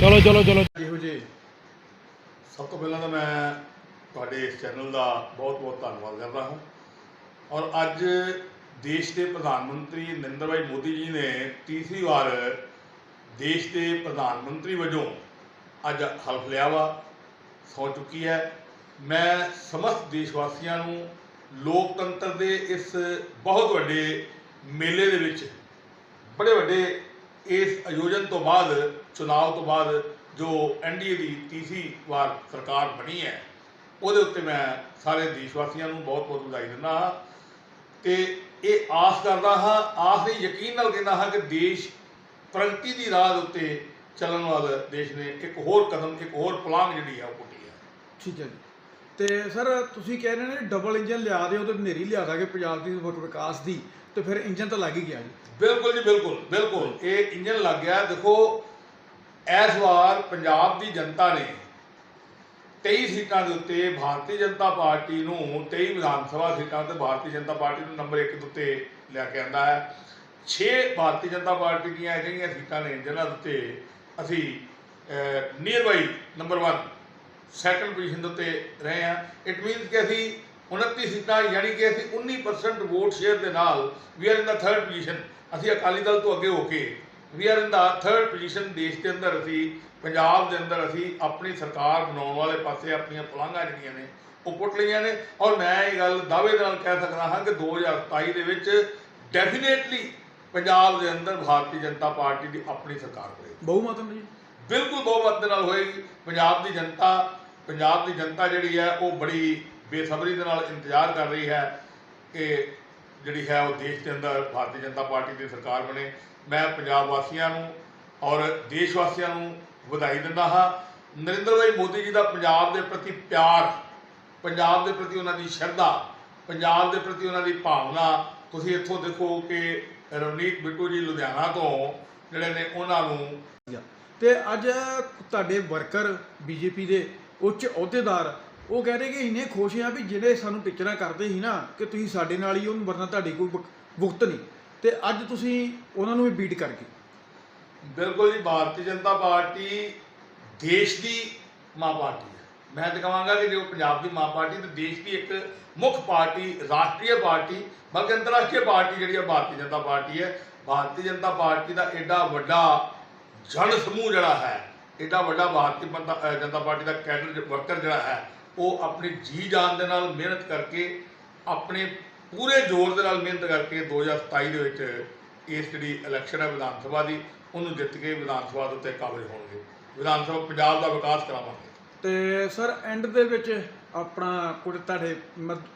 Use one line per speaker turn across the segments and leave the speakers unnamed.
ਚਲੋ ਚਲੋ ਚਲੋ।
ਇਹੋ ਜੀ, ਸਭ ਤੋਂ ਪਹਿਲਾਂ ਤਾਂ ਮੈਂ ਤੁਹਾਡੇ ਇਸ ਚੈਨਲ ਦਾ ਬਹੁਤ-ਬਹੁਤ ਧੰਨਵਾਦ ਕਰਦਾ ਹਾਂ। ਔਰ ਅੱਜ ਦੇਸ਼ ਦੇ ਪ੍ਰਧਾਨ ਮੰਤਰੀ ਨਰਿੰਦਰ ਭਾਈ ਮੋਦੀ ਜੀ ਨੇ ਤੀਸਰੀ ਵਾਰ ਦੇਸ਼ ਦੇ ਪ੍ਰਧਾਨ ਮੰਤਰੀ ਵਜੋਂ ਅੱਜ ਹਲਫ ਲਿਆ ਵਾ, ਸੌ ਚੁੱਕੀ ਹੈ। ਮੈਂ ਸਮਸਤ ਦੇਸ਼ ਵਾਸੀਆਂ ਨੂੰ ਲੋਕਤੰਤਰ ਦੇ ਇਸ ਬਹੁਤ ਵੱਡੇ ਮੇਲੇ ਦੇ ਵਿੱਚ, ਬੜੇ ਵੱਡੇ ਇਸ ਆਯੋਜਨ ਤੋਂ ਬਾਅਦ, ਚੁਣਾਵ ਤੋਂ ਬਾਅਦ ਜੋ ਐਨਡੀਏ ਦੀ ਤੀਸਰੀ ਵਾਰ ਸਰਕਾਰ ਬਣੀ ਹੈ, ਉਹਦੇ ਉੱਤੇ ਮੈਂ ਸਾਰੇ ਦੇਸ਼ ਵਾਸੀਆਂ ਨੂੰ ਬਹੁਤ ਬਹੁਤ ਵਧਾਈ ਦਿੰਦਾ ਹਾਂ। ਤੇ ਇਹ ਆਸ ਕਰਦਾ ਹਾਂ, ਆਸ ਨਹੀਂ ਯਕੀਨ ਨਾਲ ਕਹਿੰਦਾ ਹਾਂ ਕਿ ਦੇਸ਼ ਪ੍ਰਗਤੀ ਦੀ ਰਾਹ ਦੇ ਉੱਤੇ ਚੱਲਣ ਵਾਲਾ ਦੇਸ਼ ਨੇ ਇੱਕ ਹੋਰ ਕਦਮ, ਇੱਕ ਹੋਰ ਪਲਾਂਗ ਜਿਹੜੀ ਹੈ ਉਹ ਪੁੱਟੀ ਹੈ।
ਠੀਕ ਹੈ ਜੀ। ਤੇ ਸਰ, ਤੁਸੀਂ ਕਹਿ ਰਹੇ ਨੇ ਡਬਲ ਇੰਜਨ ਲਿਆ ਦਿਓ ਤੇ ਨੇਰੀ ਲਿਆ ਦਾਂਗੇ ਪੰਜਾਬ ਦੀ ਵਿ- ਵਿਕਾਸ ਦੀ, ਤੇ ਫਿਰ ਇੰਜਨ ਤਾਂ ਲੱਗ ਹੀ ਗਿਆ ਜੀ।
ਬਿਲਕੁਲ ਜੀ, ਬਿਲਕੁਲ ਬਿਲਕੁਲ। ਇਹ ਇੰਜਨ ਲੱਗ ਗਿਆ। ਦੇਖੋ, ਇਸ ਵਾਰ ਪੰਜਾਬ ਦੀ ਜਨਤਾ ਨੇ 23 ਸੀਟਾਂ ਦੇ ਉੱਤੇ ਭਾਰਤੀ ਜਨਤਾ ਪਾਰਟੀ ਨੂੰ 23 ਵਿਧਾਨ ਸਭਾ ਸੀਟਾਂ ਤੇ ਭਾਰਤੀ ਜਨਤਾ ਪਾਰਟੀ ਨੂੰ ਨੰਬਰ 1 ਦੇ ਉੱਤੇ ਲਿਆ ਕੇ ਆਂਦਾ ਹੈ। 6 ਭਾਰਤੀ ਜਨਤਾ ਪਾਰਟੀ ਦੀਆਂ ਅਜਿਹੀਆਂ ਸੀਟਾਂ ਨੇ, ਜਿਨ੍ਹਾਂ ਦੇ ਉੱਤੇ ਅਸੀਂ near by number 1 second position ਦੇ ਉੱਤੇ ਰਹੇ ਹਾਂ। ਇਟ ਮੀਨਸ ਕਿ ਅਸੀਂ 29 ਸੀਟਾਂ ਯਾਨੀ ਕਿ ਅਸੀਂ 19% ਵੋਟ ਸ਼ੇਅਰ ਦੇ ਨਾਲ we are in the third position ਅਸੀਂ ਅਕਾਲੀ ਦਲ ਤੋਂ ਅੱਗੇ ਹੋ ਕੇ we are in the third position ਦੇਸ਼ ਦੇ ਅੰਦਰ। ਅਸੀਂ ਪੰਜਾਬ ਦੇ ਅੰਦਰ ਅਸੀਂ ਆਪਣੀ ਸਰਕਾਰ ਬਣਾਉਣ ਵਾਲੇ ਪਾਸੇ ਆਪਣੀਆਂ ਪਲਾਂਘਾਂ ਜਿਹੜੀਆਂ ਨੇ ਉਹ ਪੁੱਟ ਲਈਆਂ ਨੇ। ਔਰ ਮੈਂ ਇਹ ਗੱਲ ਦਾਅਵੇ ਦੇ ਨਾਲ ਕਹਿ ਸਕਦਾ ਹਾਂ ਕਿ 2027 ਦੇ ਵਿੱਚ ਡੈਫੀਨੇਟਲੀ ਪੰਜਾਬ ਦੇ ਅੰਦਰ ਭਾਰਤੀ ਜਨਤਾ ਪਾਰਟੀ ਦੀ ਆਪਣੀ ਸਰਕਾਰ ਹੋਏਗੀ।
ਬਹੁਮਤ ਜੀ
ਬਿਲਕੁਲ ਬਹੁਮਤ ਦੇ ਨਾਲ ਹੋਏਗੀ। ਪੰਜਾਬ ਦੀ ਜਨਤਾ, ਪੰਜਾਬ ਦੀ ਜਨਤਾ ਜਿਹੜੀ ਹੈ, ਉਹ ਬੜੀ ਬੇਸਬਰੀ ਦੇ ਨਾਲ ਇੰਤਜ਼ਾਰ ਕਰ ਰਹੀ ਹੈ ਕਿ ਜਿਹੜੀ ਹੈ, ਉਹ ਦੇਸ਼ ਦੇ ਅੰਦਰ ਭਾਰਤੀ ਜਨਤਾ ਪਾਰਟੀ ਦੀ ਸਰਕਾਰ ਬਣੇ। ਮੈਂ ਪੰਜਾਬ ਵਾਸੀਆਂ ਨੂੰ ਔਰ ਦੇਸ਼ ਵਾਸੀਆਂ ਨੂੰ ਵਧਾਈ ਦਿੰਦਾ ਹਾਂ। ਨਰਿੰਦਰ ਭਾਈ ਮੋਦੀ ਜੀ ਦਾ ਪੰਜਾਬ ਦੇ ਪ੍ਰਤੀ ਪਿਆਰ, ਪੰਜਾਬ ਦੇ ਪ੍ਰਤੀ ਉਹਨਾਂ ਦੀ ਸ਼ਰਧਾ, ਪੰਜਾਬ ਦੇ ਪ੍ਰਤੀ ਉਹਨਾਂ ਦੀ ਭਾਵਨਾ, ਤੁਸੀਂ ਇੱਥੋਂ ਦੇਖੋ ਕਿ ਰਵਨੀਤ ਬਿੱਟੂ ਜੀ ਲੁਧਿਆਣਾ ਤੋਂ ਜਿਹੜੇ ਨੇ, ਉਹਨਾਂ ਨੂੰ
ਤੇ ਅੱਜ ਤੁਹਾਡੇ ਵਰਕਰ ਬੀਜੇਪੀ ਦੇ ਉੱਚ ਅਹੁਦੇਦਾਰ, ਉਹ ਕਹਿ ਰਹੇ ਕਿ ਇੰਨੇ ਖੁਸ਼ ਆ ਵੀ ਜਿਹੜੇ ਸਾਨੂੰ ਟੀਚਰਾਂ ਕਰਦੇ ਸੀ ਨਾ, ਕਿ ਤੁਸੀਂ ਸਾਡੇ ਨਾਲ ਹੀ ਉਹਨੂੰ ਵਰਨਾ ਤੁਹਾਡੀ ਕੋਈ ਵਕ- ਵਕਤ ਨਹੀਂ। ਤੇ ਅੱਜ ਤੁਸੀਂ ਉਹਨਾਂ ਨੂੰ ਵੀ ਬੀਟ ਕਰ
ਬਿਲਕੁਲ ਜੀ, ਭਾਰਤੀ ਜਨਤਾ ਪਾਰਟੀ ਦੇਸ਼ ਦੀ ਮਾਂ ਪਾਰਟੀ ਹੈ। ਮੈਂ ਤਾਂ ਕਹਾਂਗਾ ਕਿ ਜੋ ਪੰਜਾਬ ਦੀ ਮਾਂ ਪਾਰਟੀ, ਤੇ ਦੇਸ਼ ਦੀ ਇੱਕ ਮੁੱਖ ਪਾਰਟੀ, ਰਾਸ਼ਟਰੀ ਪਾਰਟੀ, ਬਲਕਿ ਅੰਤਰਰਾਸ਼ਟਰੀ ਪਾਰਟੀ ਜਿਹੜੀ ਹੈ ਭਾਰਤੀ ਜਨਤਾ ਪਾਰਟੀ ਹੈ। ਭਾਰਤੀ ਜਨਤਾ ਪਾਰਟੀ ਦਾ ਐਡਾ ਵੱਡਾ ਜਨ ਸਮੂਹ ਜਿਹੜਾ ਹੈ ਐਡਾ ਵੱਡਾ ਭਾਰਤੀ ਜਨਤਾ ਪਾਰਟੀ ਦਾ ਕੈਡਰ ਵਰਕਰ ਜਿਹੜਾ ਹੈ, ਉਹ ਆਪਣੀ ਜੀ ਜਾਨ ਦੇ ਨਾਲ ਮਿਹਨਤ ਕਰਕੇ, ਆਪਣੇ ਪੂਰੇ ਜ਼ੋਰ ਦੇ ਨਾਲ ਮਿਹਨਤ ਕਰਕੇ 2027 ਦੇ ਵਿੱਚ ਇਸ ਜਿਹੜੀ ਇਲੈਕਸ਼ਨ ਹੈ ਵਿਧਾਨ ਸਭਾ ਦੀ, ਉਹਨੂੰ ਜਿੱਤ ਕੇ ਵਿਧਾਨ ਸਭਾ ਦੇ ਉੱਤੇ ਕਾਬਜ ਹੋਣਗੇ। ਵਿਧਾਨ ਸਭਾ ਪੰਜਾਬ ਦਾ ਵਿਕਾਸ ਕਰਾਵਾਂਗੇ।
ਤੇ ਸਰ ਐਂਡ ਦੇ ਵਿੱਚ ਆਪਣਾ ਕੋਈ ਤੁਹਾਡੇ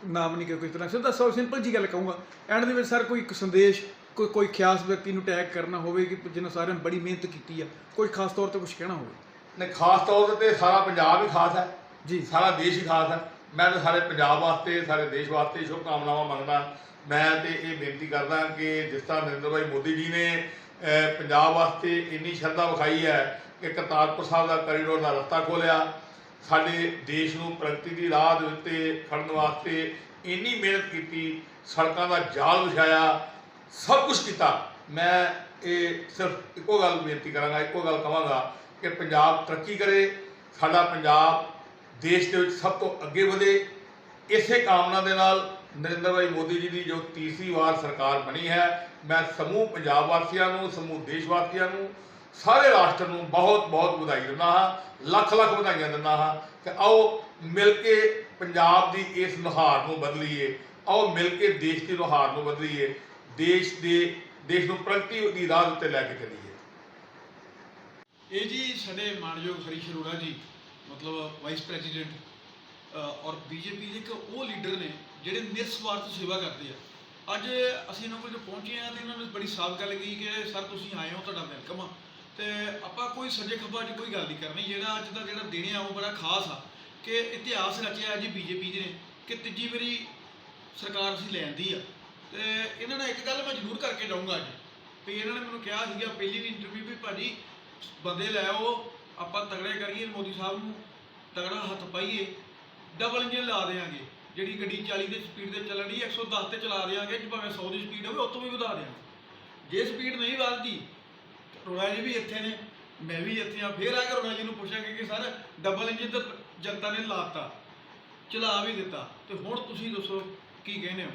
ਨਾਮ ਨਹੀਂ ਕਿ ਕੋਈ ਤਰ੍ਹਾਂ। ਸਿੱਧਾ ਸੌ ਸਿੰਪਲ ਜੀ ਗੱਲ ਕਹੂੰਗਾ। ਐਂਡ ਦੇ ਵਿੱਚ ਸਰ ਕੋਈ ਇੱਕ ਸੰਦੇਸ਼ ਕੋਈ ਕੋਈ ਖਾਸ ਵਿਅਕਤੀ ਨੂੰ ਟੈਗ ਕਰਨਾ ਹੋਵੇ ਕਿ ਜਿਹਨੇ ਸਾਰਿਆਂ ਨੇ ਬੜੀ ਮਿਹਨਤ ਕੀਤੀ ਆ ਕੋਈ ਖਾਸ ਤੌਰ ਤੇ ਕੁਝ ਕਹਿਣਾ ਹੋਵੇ।
ਨੇ ਖਾਸ ਤੌਰ ਤੇ ਸਾਰਾ ਪੰਜਾਬ ਹੀ ਖਾਸ ਹੈ।
ਜੀ।
ਸਾਰਾ ਦੇਸ਼ ਹੀ ਖਾਸ ਹੈ। ਮੈਂ ਤਾਂ ਸਾਰੇ ਪੰਜਾਬ ਵਾਸਤੇ ਸਾਰੇ ਦੇਸ਼ ਵਾਸਤੇ ਸ਼ੁਭ ਕਾਮਨਾਵਾਂ ਮੰਗਦਾ। ਮੈਂ ਤੇ ਇਹ ਬੇਨਤੀ ਕਰਦਾ ਕਿ ਜਿਸ ਤਰ੍ਹਾਂ ਨਰਿੰਦਰ ਭਾਈ ਮੋਦੀ ਜੀ ਨੇ ਅਹ, ਪੰਜਾਬ ਵਾਸਤੇ ਇੰਨੀ ਸ਼ਰਧਾ ਵਿਖਾਈ ਹੈ ਕਿ ਕਰਤਾਰਪੁਰ ਸਾਹਿਬ ਦਾ ਕੋਰੀਡੋਰ ਦਾ ਰਸਤਾ ਖੋਲਿਆ ਸਾਡੇ ਦੇਸ਼ ਨੂੰ ਪ੍ਰਗਤੀ ਦੀ ਰਾਹ ਦੇ ਉੱਤੇ ਖੜਨ ਵਾਸਤੇ ਇੰਨੀ ਮਿਹਨਤ ਕੀਤੀ ਸੜਕਾਂ ਦਾ ਜਾਲ ਵਿਛਾਇਆ। ਸਭ ਕੁਝ ਕੀਤਾ। ਮੈਂ ਇਹ ਸਿਰਫ ਇੱਕੋ ਗੱਲ ਬੇਨਤੀ ਕਰਾਂਗਾ, ਇੱਕੋ ਗੱਲ ਕਹਾਂਗਾ ਕਿ ਪੰਜਾਬ ਤਰੱਕੀ ਕਰੇ, ਸਾਡਾ ਪੰਜਾਬ ਦੇਸ਼ ਦੇ ਵਿੱਚ ਸਭ ਤੋਂ ਅੱਗੇ ਵਧੇ। ਇਸੇ ਕਾਮਨਾ ਦੇ ਨਾਲ ਨਰਿੰਦਰ ਭਾਈ ਮੋਦੀ ਜੀ ਦੀ ਜੋ ਤੀਸਰੀ ਵਾਰ ਸਰਕਾਰ ਬਣੀ ਹੈ, ਮੈਂ ਸਮੂਹ ਪੰਜਾਬ ਵਾਸੀਆਂ ਨੂੰ, ਸਮੂਹ ਦੇਸ਼ ਵਾਸੀਆਂ ਨੂੰ, ਸਾਰੇ ਰਾਸ਼ਟਰ ਨੂੰ ਬਹੁਤ ਬਹੁਤ ਵਧਾਈ ਦਿੰਦਾ ਹਾਂ, ਲੱਖ ਲੱਖ ਵਧਾਈਆਂ ਦਿੰਦਾ ਹਾਂ ਕਿ ਆਓ ਮਿਲ ਕੇ ਪੰਜਾਬ ਦੀ ਇਸ ਨੁਹਾਰ ਨੂੰ ਬਦਲੀਏ, ਆਓ ਮਿਲ ਕੇ ਦੇਸ਼ ਦੀ ਨੁਹਾਰ ਨੂੰ ਬਦਲੀਏ। ਦੇਸ਼ ਦੇ, ਦੇਸ਼ ਨੂੰ ਪ੍ਰਗਤੀ ਦੀ ਰਾਹ ਉੱਤੇ ਲੈ ਕੇ ਚੱਲੀਏ
ਇਹ ਜੀ ਸਾਡੇ ਮਾਨਯੋਗ ਹਰੀਸ਼ ਅਰੋੜਾ ਜੀ, ਮਤਲਬ ਵਾਈਸ ਪ੍ਰੈਜ਼ੀਡੈਂਟ ਔਰ ਬੀਜੇਪੀ ਦੇ ਇੱਕ ਉਹ ਲੀਡਰ ਨੇ, ਜਿਹੜੇ ਨਿਰਸਵਾਰਥ ਸੇਵਾ ਕਰਦੇ ਆ। ਅੱਜ ਅਸੀਂ ਇਹਨਾਂ ਕੋਲ ਜੋ ਪਹੁੰਚੇ ਆ ਤੇ ਇਹਨਾਂ ਨੇ ਬੜੀ ਸਾਫ਼ ਗੱਲ ਕਹੀ ਕਿ ਸਰ ਤੁਸੀਂ ਆਏ ਹੋ, ਤੁਹਾਡਾ ਵੈਲਕਮ ਆ। ਤੇ ਆਪਾਂ ਕੋਈ ਸੱਜੇ ਖੱਬਾ ਦੀ ਕੋਈ ਗੱਲ ਨਹੀਂ ਕਰਨੀ, ਜਿਹੜਾ ਅੱਜ ਦਾ ਜਿਹੜਾ ਦਿਨ ਆ ਉਹ ਬੜਾ ਖਾਸ ਆ ਕਿ ਇਤਿਹਾਸ ਰਚਿਆ ਜੀ ਬੀਜੇਪੀ ਨੇ, ਕਿ ਤੀਜੀ ਵਾਰੀ ਸਰਕਾਰ ਅਸੀਂ ਲੈਂਦੀ ਆ। ਤੇ ਇਹਨਾਂ ਨਾਲ ਇੱਕ ਗੱਲ ਮੈਂ ਜ਼ਰੂਰ ਕਰਕੇ ਜਾਊਂਗਾ ਅੱਜ। ਵੀ ਇਹਨਾਂ ਨੇ ਮੈਨੂੰ ਕਿਹਾ ਸੀਗਾ, ਪਹਿਲੀ ਵੀ ਇੰਟਰਵਿਊ ਵੀ ਭਾਜੀ ਬੰਦੇ ਲੈ ਆਓ, ਆਪਾਂ ਤਗੜੇ ਕਰੀਏ, ਮੋਦੀ ਸਾਹਿਬ ਨੂੰ ਤਗੜਾ ਹੱਥ ਪਾਈਏ ਡਬਲ ਇੰਜਨ ਲਾ ਦੇਾਂਗੇ ਜਿਹੜੀ ਗੱਡੀ 40 ਦੀ ਸਪੀਡ ਤੇ ਚੱਲਣ ਦੀ 110 ਤੇ ਚਲਾ ਦਿਆਂਗੇ, ਜੇ ਭਾਵੇਂ 100 ਦੀ ਸਪੀਡ ਹੋਵੇ ਉਹ ਵੀ ਵਧਾ ਦਿਆਂਗੇ। ਜੇ ਸਪੀਡ ਨਹੀਂ ਵੱਧਦੀ ਰੋਣਾ ਜੀ ਵੀ ਇੱਥੇ ਨੇ, ਮੈਂ ਵੀ ਇੱਥੇ ਆ ਫੇਰ ਆ ਕੇ ਰੋਣਾ ਜੀ ਨੂੰ ਪੁੱਛਾਂਗੇ ਕਿ ਸਰ ਡਬਲ ਇੰਜਨ ਤਾਂ ਜਨਤਾ ਨੇ ਲਾਤਾ, ਚਲਾ ਵੀ ਦਿੱਤਾ। ਤੇ ਹੁਣ ਤੁਸੀਂ ਦੱਸੋ, ਕੀ ਕਹਿੰਦੇ ਹੋ?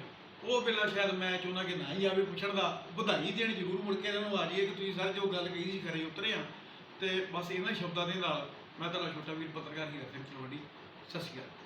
ਉਹ ਵੇਲਾ ਸ਼ਾਇਦ ਮੈਂ ਚਾਹੁੰਦਾ ਕਿ ਨਾ ਹੀ ਆਵੇ ਪੁੱਛਣ ਦਾ, ਵਧਾਈ ਦੇਣ ਜ਼ਰੂਰ ਮੁੜ ਕੇ ਇਹਨਾਂ ਨੂੰ ਆ ਜਾਈਏ ਕਿ ਤੁਸੀਂ ਸਰ ਜੋ ਗੱਲ ਕਹੀ ਸੀ ਖਰੇ ਉਤਰੇ ਆ ਤੇ ਬਸ ਇਹਨਾਂ ਸ਼ਬਦਾਂ ਦੇ ਨਾਲ ਮੈਂ ਤੁਹਾਡਾ ਛੋਟਾ ਵੀਰ ਪੱਤਰਕਾਰ ਹੀ ਰੱਖਿਆ ਚਲਵੜੀ ਸਤਿ ਸ਼੍ਰੀ ਅਕਾਲ।